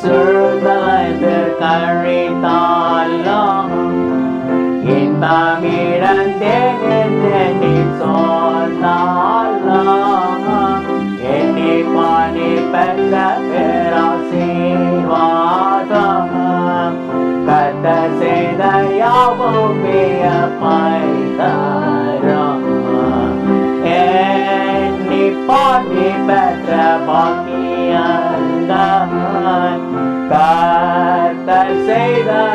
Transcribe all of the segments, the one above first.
serve the life that carried along. In the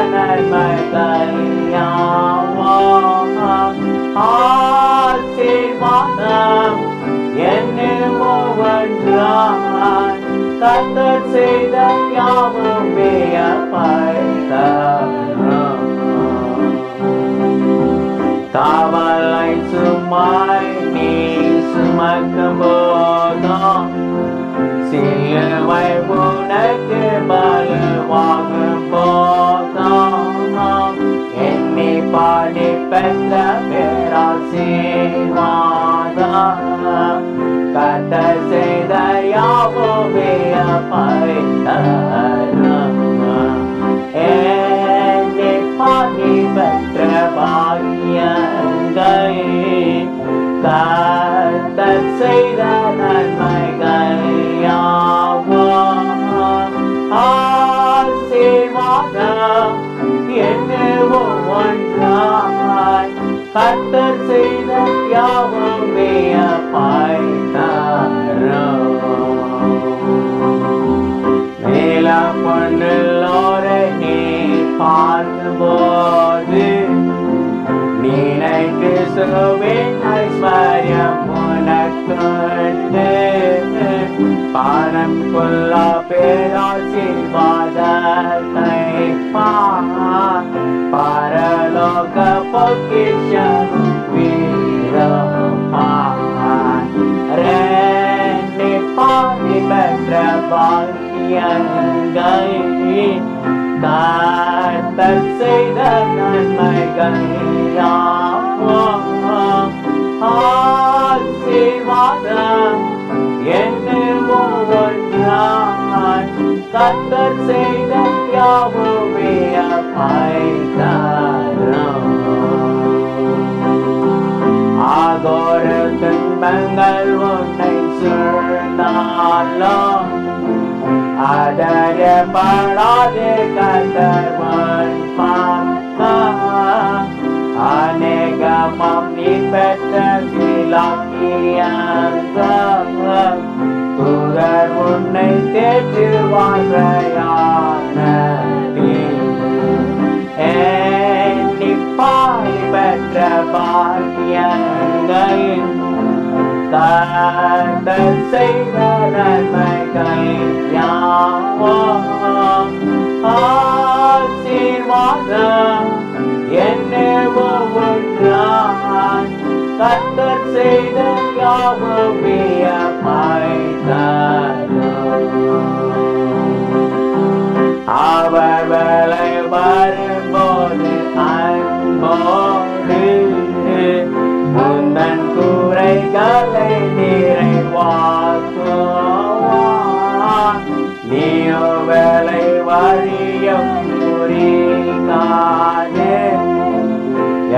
செய்த நன்மைகள் யாவும் ஆசீர்வாதம் என்னில் ஒவ்வொன்றான் கத்தர் செய்த யாவும் வியப்பாய் தரும் காவலை சுமாய் நீ சுமக்கும் போதும் perfect கத்தர் செய்த யாவுமே வியப்பாய் தரும் மேல பொண்ணுள்ளோரை நீ பார்க்கும்போது நினைக்கு சுவேன் ஐஸ்வர்யம் உனக்குண்டு. பானம் கொல்லா பேராசீர்வாதத்தை பாக்கியங்கள் கர்த்தர் செய்த நன்மைகள் ஆசீர்வாதம் கர்த்தர் செய்த யாவுமே தரும் ஆகோர துன்பங்கள் உன்னை சூழ்ந்தாலும் ஆதரப்படாதே கத்தர்வன் பாக்கம் நீ பெற்ற சிலாக்கியங்கள் உன்னை தேற்றுவார் எண்ணி பெற்ற பாக்கியங்கள் கண்ட செய்த நன்மைகள் யாவும் ஆசீர்வாதம் என்னவோ ஒன்றான் கத்தர் செய்த யாவும் வியப்பாய் நீயோ வேலை வழியும் குறிக்காதே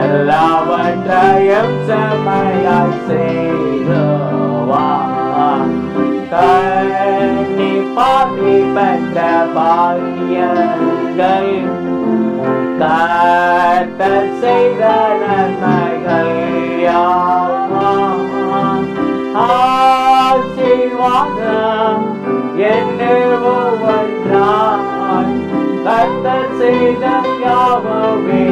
எல்லாவற்றையும் செம்மையாய் செய்துவான் கண்ணி பாதி பெற்ற பாரியங்கள் காத்த செய்த நன்மைகள் யார்? என்னவோ ஒன்றாய் கத்த செய்த யாவும்